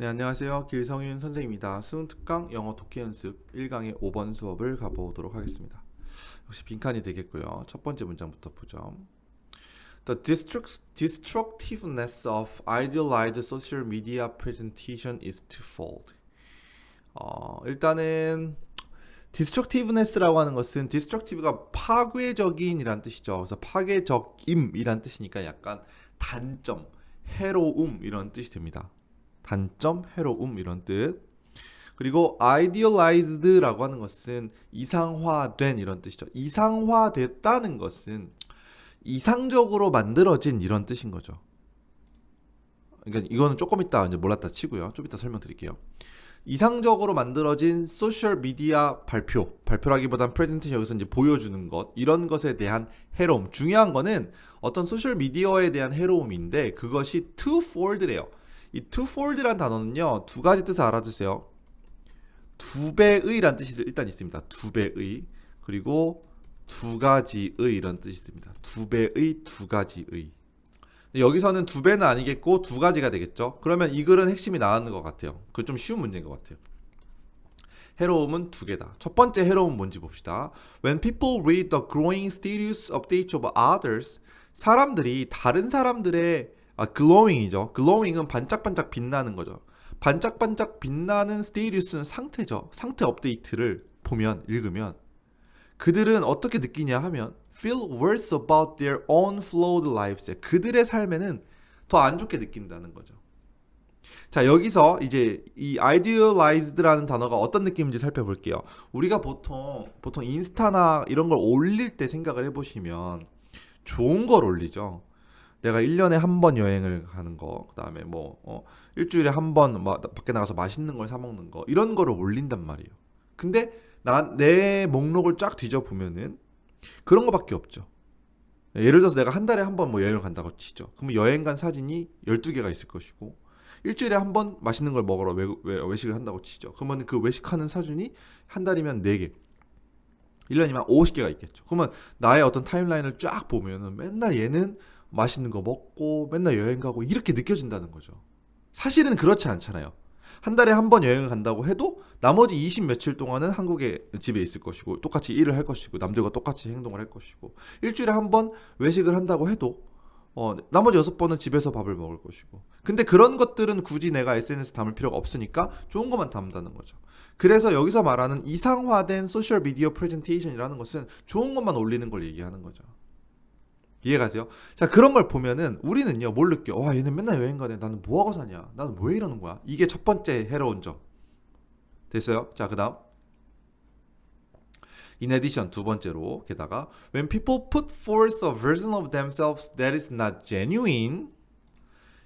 네, 안녕하세요. 길성윤 선생입니다. 수능 특강 영어 독해 연습 1강의 5번 수업을 가보도록 하겠습니다. 역시 빈칸이 되겠고요. 첫 번째 문장부터 보죠. The destruct- destructiveness of idealized social media presentation is twofold. 어, 일단은 destructiveness라고 하는 것은 destructive가 파괴적인이란 뜻이죠. 그래서 파괴적임이란 뜻이니까 약간 단점, 해로움 이런 뜻이 됩니다. 단점, 해로움 이런 뜻. 그리고 idealized라고 하는 것은 이상화된 이런 뜻이죠. 이상화됐다는 것은 이상적으로 만들어진 이런 뜻인 거죠. 그러니까 이거는 조금 이따 이제 몰랐다 치고요. 좀 이따 설명드릴게요. 이상적으로 만들어진 소셜 미디어 발표, 발표라기보단 프레젠테이션 여기서 이제 보여주는 것 이런 것에 대한 해로움. 중요한 거는 어떤 소셜 미디어에 대한 해로움인데 그것이 twofold래요. 이 twofold라는 단어는요 두 가지 뜻을 알아두세요. 두 배의란 뜻이 일단 있습니다. 두 배의 그리고 두 가지의 이런 뜻이 있습니다. 두 배의 두 가지의 여기서는 두 배는 아니겠고 두 가지가 되겠죠. 그러면 이 글은 핵심이 나왔는 것 같아요. 그 좀 쉬운 문제인 것 같아요. 해로움은 두 개다. 첫 번째 해로움 뭔지 봅시다. When people read the growing status updates of others, 사람들이 다른 사람들의 아, glowing이죠. glowing은 반짝반짝 빛나는 거죠. 반짝반짝 빛나는 status는 상태죠. 상태 업데이트를 보면 읽으면 그들은 어떻게 느끼냐 하면 feel worse about their own flawed lives. 그들의 삶에는 더 안 좋게 느낀다는 거죠. 자, 여기서 이제 이 idealized라는 단어가 어떤 느낌인지 살펴볼게요. 우리가 보통 보통 인스타나 이런 걸 올릴 때 생각을 해 보시면 좋은 걸 올리죠. 내가 1년에 한 번 여행을 가는 거, 그다음에 뭐 어, 일주일에 한 번 밖에 나가서 맛있는 걸 사 먹는 거 이런 거를 올린단 말이에요. 근데 나 내 목록을 쫙 뒤져 보면은 그런 거밖에 없죠. 예를 들어서 내가 한 달에 한 번 뭐 여행을 간다고 치죠. 그러면 여행 간 사진이 12개가 있을 것이고 일주일에 한 번 맛있는 걸 먹으러 외, 외, 외식을 한다고 치죠. 그러면 그 외식하는 사진이 한 달이면 4개. 1년이면 50개가 있겠죠. 그러면 나의 어떤 타임라인을 쫙 보면은 맨날 얘는 맛있는 거 먹고 맨날 여행 가고 이렇게 느껴진다는 거죠. 사실은 그렇지 않잖아요. 한 달에 한 번 여행을 간다고 해도 나머지 20 며칠 동안은 한국에 집에 있을 것이고 똑같이 일을 할 것이고 남들과 똑같이 행동을 할 것이고 일주일에 한 번 외식을 한다고 해도 어, 나머지 여섯 번은 집에서 밥을 먹을 것이고 근데 그런 것들은 굳이 내가 SNS 담을 필요가 없으니까 좋은 것만 담는다는 거죠. 그래서 여기서 말하는 이상화된 소셜 미디어 프레젠테이션이라는 것은 좋은 것만 올리는 걸 얘기하는 거죠. 이해가세요? 자 그런 걸 보면은 우리는요 뭘 느껴? 와 얘는 맨날 여행 가네. 나는 뭐 하고 사냐? 나는 왜 이러는 거야? 이게 첫 번째 해로운 점. 됐어요? 자 그다음 In addition 두 번째로 게다가 when people put forth a version of themselves that is not genuine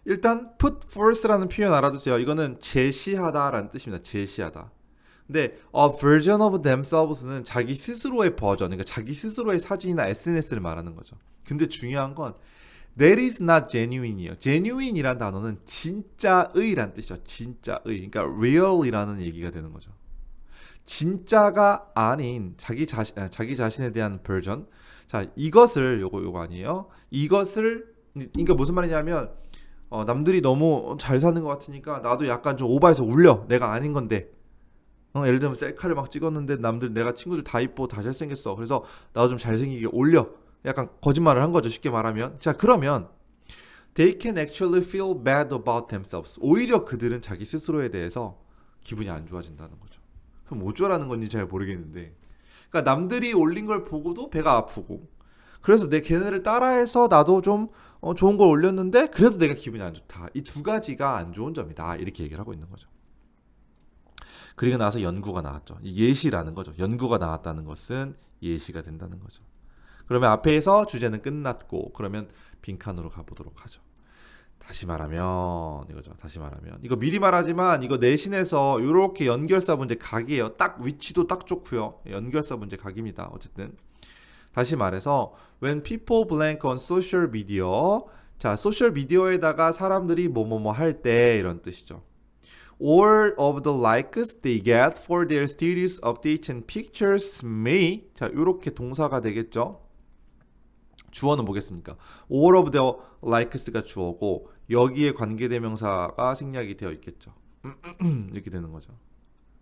일단 put forth라는 표현 알아두세요. 이거는 제시하다라는 뜻입니다. 제시하다. 근데 a version of themselves는 자기 스스로의 버전, 그러니까 자기 스스로의 사진이나 SNS를 말하는 거죠. 근데 중요한 건 that is not genuine이에요. genuine이란 단어는 진짜의란 뜻이죠. 진짜의. 그러니까 real이라는 얘기가 되는 거죠. 진짜가 아닌 자기 자신 자기 자신에 대한 버전. 자, 이것을 요거 요거 아니에요. 이것을 그러니까 무슨 말이냐면 어, 남들이 너무 잘 사는 것 같으니까 나도 약간 좀 오바해서 울려. 내가 아닌 건데. 어, 예를 들면 셀카를 막 찍었는데 남들 내가 친구들 다 이뻐 다 잘생겼어. 그래서 나도 좀 잘생기게 올려. 약간 거짓말을 한 거죠. 쉽게 말하면. 자, 그러면 they can actually feel bad about themselves. 오히려 그들은 자기 스스로에 대해서 기분이 안 좋아진다는 거죠. 그럼 어쩌라는 건지 잘 모르겠는데. 그러니까 남들이 올린 걸 보고도 배가 아프고. 그래서 내 걔네를 따라해서 나도 좀 어, 좋은 걸 올렸는데 그래도 내가 기분이 안 좋다. 이 두 가지가 안 좋은 점이다. 이렇게 얘기를 하고 있는 거죠. 그리고 나서 연구가 나왔죠. 예시라는 거죠. 연구가 나왔다는 것은 예시가 된다는 거죠. 그러면 앞에서 주제는 끝났고 그러면 빈칸으로 가보도록 하죠. 다시 말하면 이거죠. 다시 말하면 이거 미리 말하지만 이거 내신에서 이렇게 연결사 문제 각이에요. 딱 위치도 딱 좋고요. 연결사 문제 각입니다. 어쨌든 다시 말해서 when people blank on social media 자 소셜 미디어에다가 사람들이 뭐뭐뭐 할 때 이런 뜻이죠. All of the likes they get for their status updates and pictures may 자 이렇게 동사가 되겠죠. 주어는 뭐겠습니까? All of the likes가 주어고 여기에 관계대명사가 생략이 되어 있겠죠. 이렇게 되는 거죠.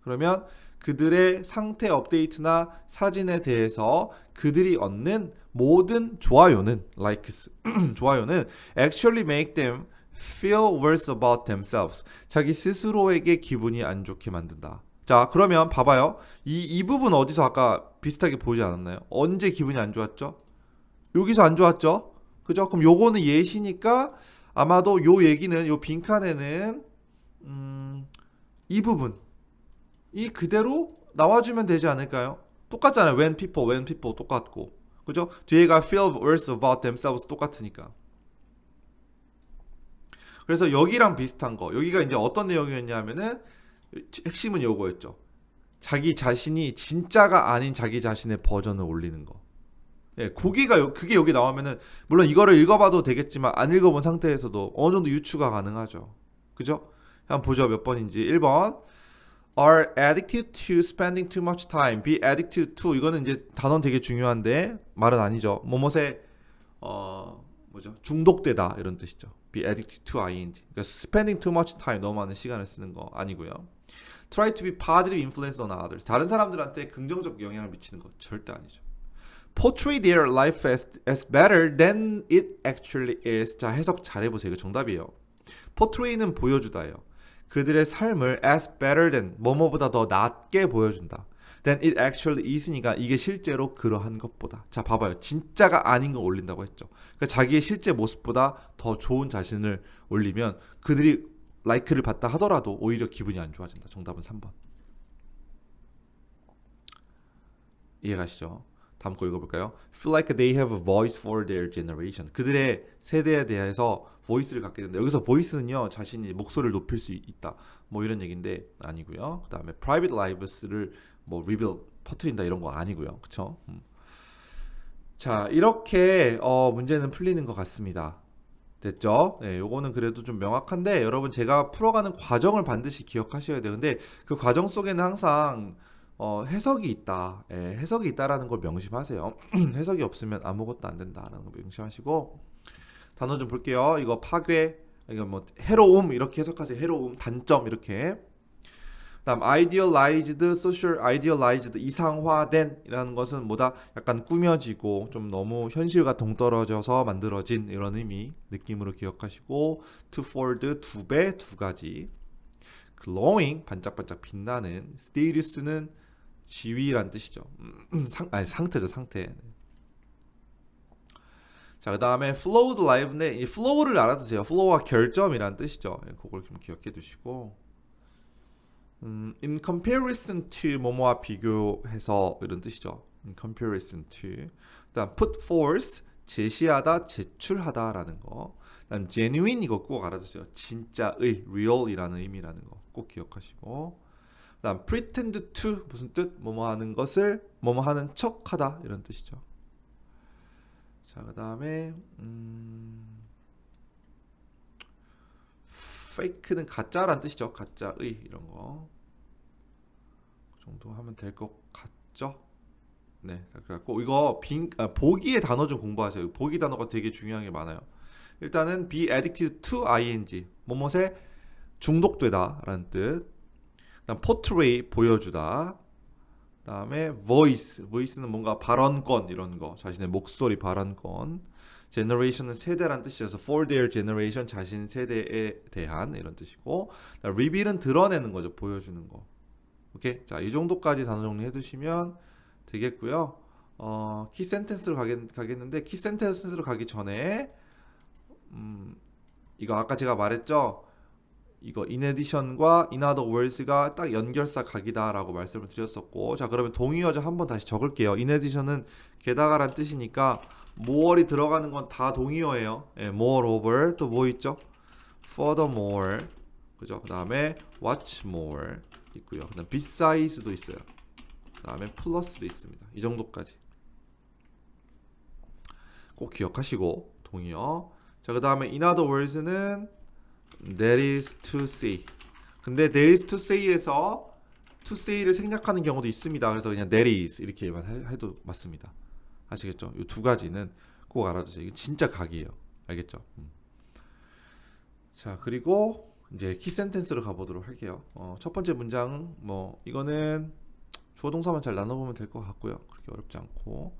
그러면 그들의 상태 업데이트나 사진에 대해서 그들이 얻는 모든 좋아요는 likes 좋아요는 actually make them feel worse about themselves. 자기 스스로에게 기분이 안 좋게 만든다. 자, 그러면 봐봐요. 이, 이 부분 어디서 아까 비슷하게 보이지 않았나요? 언제 기분이 안 좋았죠? 여기서 안 좋았죠? 그죠? 그럼 요거는 예시니까 아마도 요 얘기는 요 빈칸에는 음, 이 부분 이 그대로 나와주면 되지 않을까요? 똑같잖아요. When people, when people 똑같고 그죠? 뒤에가 feel worse about themselves 똑같으니까. 그래서 여기랑 비슷한 거 여기가 이제 어떤 내용이었냐면은 핵심은 요거였죠. 자기 자신이 진짜가 아닌 자기 자신의 버전을 올리는 거. 예, 고기가 요- 그게 여기 나오면은 물론 이거를 읽어봐도 되겠지만 안 읽어본 상태에서도 어느 정도 유추가 가능하죠. 그죠? 한번 보죠 몇 번인지 1번 are addicted to spending too much time be addicted to 이거는 이제 단어는 되게 중요한데 말은 아니죠 뭐뭇에 어 뭐죠 중독되다 이런 뜻이죠 be addicted to ing 그러니까 spending too much time 너무 많은 시간을 쓰는 거 아니고요 try to be positive influence on others 다른 사람들한테 긍정적 영향을 미치는 거 절대 아니죠 portray their life as, as better than it actually is 자 해석 잘 해보세요 이거 정답이에요 portray는 보여주다예요 그들의 삶을 as better than 뭐뭐보다 더 낫게 보여준다. Than it actually is니까 이게 실제로 그러한 것보다. 자 봐봐요. 진짜가 아닌 거 올린다고 했죠. 그러니까 자기의 실제 모습보다 더 좋은 자신을 올리면 그들이 라이크를 받다 하더라도 오히려 기분이 안 좋아진다. 정답은 3번. 이해가시죠? 다음 거 읽어볼까요? Feel like they have a voice for their generation. 그들의 세대에 대해서 보이스를 갖게 된다. 여기서 보이스는요 자신이 목소리를 높일 수 있다. 뭐 이런 얘기인데 아니고요. 그 다음에 private lives를 뭐 reveal 퍼트린다 이런 거 아니고요. 그쵸? 음. 자 이렇게 어, 문제는 풀리는 것 같습니다. 됐죠? 네, 요거는 그래도 좀 명확한데 여러분 제가 풀어가는 과정을 반드시 기억하셔야. 근데 그 과정 속에는 항상 어, 해석이 있다. 예, 해석이 있다라는 걸 명심하세요. 해석이 없으면 아무것도 안 된다라는 거 명심하시고 단어 좀 볼게요. 이거 파괴, 이거 뭐 해로움 이렇게 해석하세요. 해로움, 단점 이렇게. 그다음 idealized, social idealized 이상화된이라는 것은 뭐다? 약간 꾸며지고 좀 너무 현실과 동떨어져서 만들어진 이런 의미 느낌으로 기억하시고 to forward 두 배 두 가지. glowing 반짝반짝 빛나는 status는 지위란 뜻이죠. 음, 상 아니 상태죠 상태. 자, 그 다음에 flowed live인데 이 flow를 알아두세요. flow가 결점이란 뜻이죠. 예, 그걸 좀 기억해 두시고 음, in comparison to 뭐뭐와 비교해서 이런 뜻이죠. in comparison to 그다음 put forth 제시하다, 제출하다라는 거. 그다음 genuine 이거 꼭 알아두세요. 진짜의 real이라는 의미라는 거 꼭 기억하시고 그다음 pretend to 무슨 뜻? 뭐뭐 하는 것을 뭐뭐 하는 척하다 이런 뜻이죠. 자, 그다음에 음 fake는 가짜란 뜻이죠. 가짜의 이런 거. 그 정도 하면 될 것 같죠? 네, 그래갖고 이거 빈 아, 보기의 단어 좀 공부하세요. 보기 단어가 되게 중요한 게 많아요. 일단은 be addicted to ing 뭐뭐에 중독되다라는 뜻. 그다음 portray 보여주다. 그다음에 voice voice는 뭔가 발언권 이런 거 자신의 목소리 발언권. Generation은 세대란 뜻이어서 for their generation 자신 세대에 대한 이런 뜻이고 reveal은 드러내는 거죠 보여주는 거. 오케이 자 이 정도까지 단어 정리해 두시면 되겠고요. 어, 키 센텐스로 가겠, 가겠는데 키 센텐스로 가기 전에 음, 이거 아까 제가 말했죠. 이거 in addition과 in other words가 딱 연결사 각이다라고 말씀을 드렸었고 자 그러면 동의어조 한번 다시 적을게요. in addition은 게다가란 뜻이니까 more이 들어가는 건 다 동의어예요. 예, moreover 또 뭐 있죠? furthermore 그죠? 그다음에 what's more 있고요. 그다음 besides,도 있어요. 그다음에 plus도 있습니다. 이 정도까지 꼭 기억하시고 동의어. 자 그다음에 in other words는 that is to say. 근데 that is to say에서 to say를 생략하는 경우도 있습니다. 그래서 그냥 that is 이렇게만 해- 해도 맞습니다. 아시겠죠? 이 두 가지는 꼭 알아두세요. 이게 진짜 각이에요. 알겠죠? 음. 자 그리고 이제 키 센텐스로 가보도록 할게요. 어, 첫 번째 문장은 뭐 이거는 주어 동사만 잘 나눠보면 될 것 같고요. 그렇게 어렵지 않고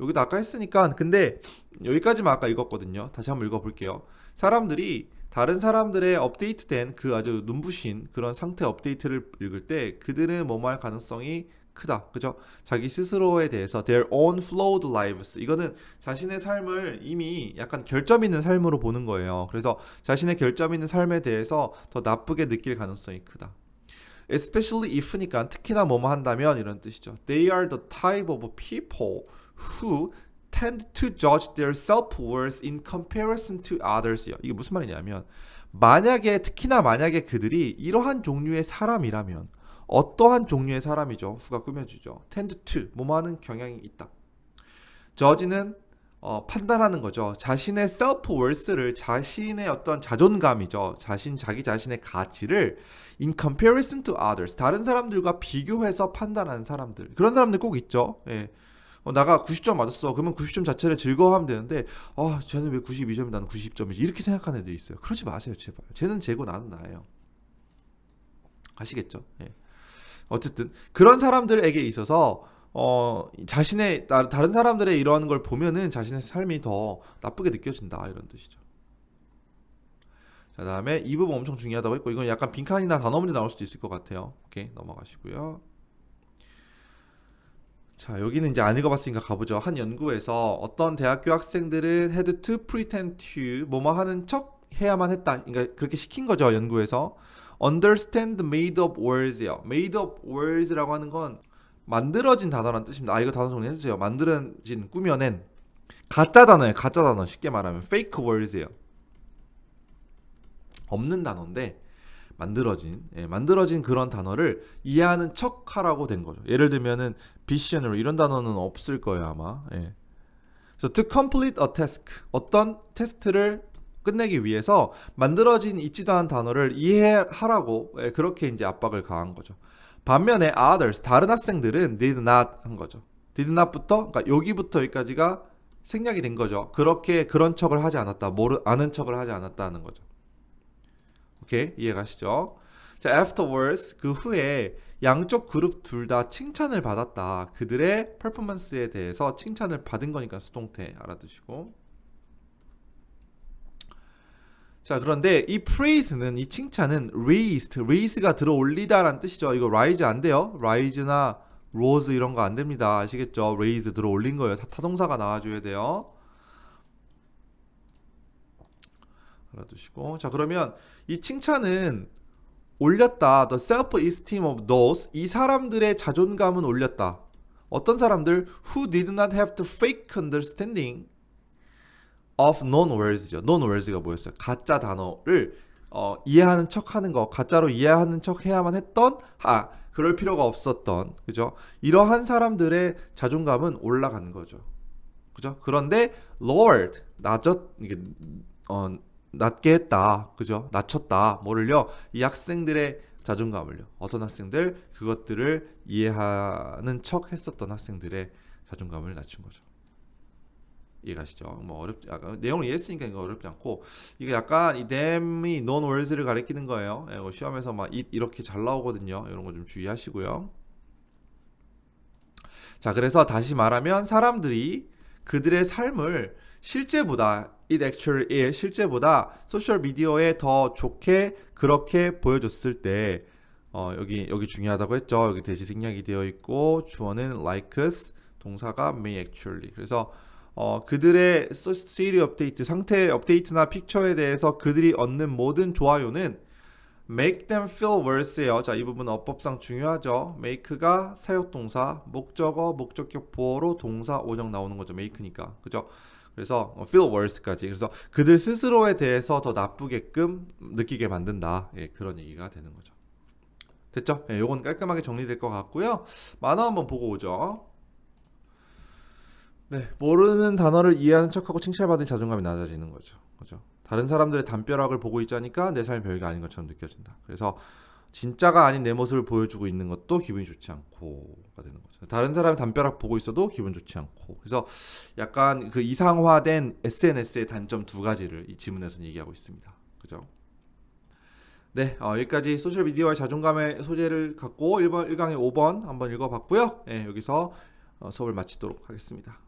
여기도 아까 했으니까 근데 여기까지만 아까 읽었거든요. 다시 한번 읽어볼게요. 사람들이 다른 사람들의 업데이트된 그 아주 눈부신 그런 상태 업데이트를 읽을 때 그들은 뭐뭐 할 가능성이 크다. 그죠? 자기 스스로에 대해서 their own flawed lives. 이거는 자신의 삶을 이미 약간 결점 있는 삶으로 보는 거예요. 그래서 자신의 결점 있는 삶에 대해서 더 나쁘게 느낄 가능성이 크다. especially if니까 특히나 뭐뭐 한다면 이런 뜻이죠. They are the type of people who tend to judge their self-worth in comparison to others요. 이게 무슨 말이냐면 만약에 특히나 만약에 그들이 이러한 종류의 사람이라면 어떠한 종류의 사람이죠. 후가 꾸며주죠. tend to 뭐뭐 하는 경향이 있다. judge는 어, 판단하는 거죠. 자신의 self worth를 자신의 어떤 자존감이죠. 자신 자기 자신의 가치를 in comparison to others 다른 사람들과 비교해서 판단하는 사람들 그런 사람들 꼭 있죠. 예. 어, 나가 90점 맞았어. 그러면 90점 자체를 즐거워하면 되는데, 아, 쟤는 왜 92점이 나는 90점이지? 이렇게 생각하는 애들이 있어요. 그러지 마세요, 제발. 쟤는 쟤고 나는 나예요. 아시겠죠? 예. 어쨌든 그런 사람들에게 있어서 어 자신의 나- 다른 사람들의 이러한 걸 보면은 자신의 삶이 더 나쁘게 느껴진다 이런 뜻이죠. 자 다음에 이 부분 엄청 중요하다고 했고 이건 약간 빈칸이나 단어 문제 나올 수도 있을 것 같아요. 오케이 넘어가시고요. 자 여기는 이제 안 읽어봤으니까 가보죠. 한 연구에서 어떤 대학교 학생들은 had to pretend to 뭐뭐 하는 척 해야만 했다. 그러니까 그렇게 시킨 거죠 연구에서. Understand made up words요. made up words라고 하는 건 만들어진 단어란 뜻입니다. 아 이거 단어 정리 해 주세요. 만들어진 꾸며낸 가짜 단어예요. 가짜 단어 쉽게 말하면 fake words예요. 없는 단어인데 만들어진 예, 만들어진 그런 단어를 이해하는 척하라고 된 거죠. 예를 들면은 visionary 이런 단어는 없을 거예요 아마. 예. 그래서 to complete a task 어떤 테스트를 끝내기 위해서 만들어진 있지도 않은 단어를 이해하라고 예, 그렇게 이제 압박을 가한 거죠. 반면에 others 다른 학생들은 did not 한 거죠. did not부터 그러니까 여기부터 여기까지가 생략이 된 거죠. 그렇게 그런 척을 하지 않았다. 모르 아는 척을 하지 않았다는 거죠. 오케이 이해가시죠? 자 afterwards 그 후에 양쪽 그룹 둘 다 칭찬을 받았다. 그들의 퍼포먼스에 대해서 칭찬을 받은 거니까 수동태 알아두시고. 자 그런데 이 praise는 이 칭찬은 raised, raise가 들어 올리다라는 뜻이죠. 이거 rise 안 돼요. rise나 rose 이런 거 안 됩니다. 아시겠죠? raise 들어 올린 거예요. 타- 타동사가 나와줘야 돼요. 알아두시고 자 그러면 이 칭찬은 올렸다. The self-esteem of those 이 사람들의 자존감은 올렸다. 어떤 사람들 who did not have to fake understanding of known words죠. known words가 뭐였어요? 가짜 단어를 어, 이해하는 척 하는 거, 가짜로 이해하는 척 해야만 했던 아 그럴 필요가 없었던 그죠? 이러한 사람들의 자존감은 올라간 거죠. 그죠? 그런데 Lord 낮았 이게 어 낮게 했다. 그죠? 낮췄다. 뭐를요? 이 학생들의 자존감을요. 어떤 학생들 그것들을 이해하는 척 했었던 학생들의 자존감을 낮춘 거죠. 이해가시죠? 뭐 어렵지 아까 내용을 이해했으니까 이거 어렵지 않고 이게 약간 이 them이 non words를 가리키는 거예요. 예, 이거 시험에서 막 it 이렇게 잘 나오거든요. 이런 거 좀 주의하시고요. 자, 그래서 다시 말하면 사람들이 그들의 삶을 실제보다 it actually is 실제보다 소셜 미디어에 더 좋게 그렇게 보여줬을 때 어, 여기 여기 중요하다고 했죠. 여기 대시 생략이 되어 있고 주어는 likes 동사가 may actually. 그래서 어, 그들의 스테이리 업데이트 상태 업데이트나 픽처에 대해서 그들이 얻는 모든 좋아요는 make them feel worse예요. 자, 이 부분은 어법상 중요하죠. make가 사역동사, 목적어, 목적격 보어로 동사 원형 나오는 거죠. make니까. 그죠? 그래서 어, feel worse까지. 그래서 그들 스스로에 대해서 더 나쁘게끔 느끼게 만든다. 예, 그런 얘기가 되는 거죠. 됐죠? 예, 요건 깔끔하게 정리될 것 같고요. 만화 한번 보고 오죠. 네, 모르는 단어를 이해하는 척하고 칭찬받은 자존감이 낮아지는 거죠. 그죠? 다른 사람들의 담벼락을 보고 있자니까 내 삶이 별게 아닌 것처럼 느껴진다. 그래서 진짜가 아닌 내 모습을 보여주고 있는 것도 기분이 좋지 않고가 되는 거죠. 다른 사람이 담벼락 보고 있어도 기분 좋지 않고. 그래서 약간 그 이상화된 SNS의 단점 두 가지를 이 지문에서는 얘기하고 있습니다. 그죠? 네, 어, 여기까지 소셜 미디어와 자존감의 소재를 갖고 1번 1강의 5번 한번 읽어봤고요. 예, 여기서 어, 수업을 마치도록 하겠습니다.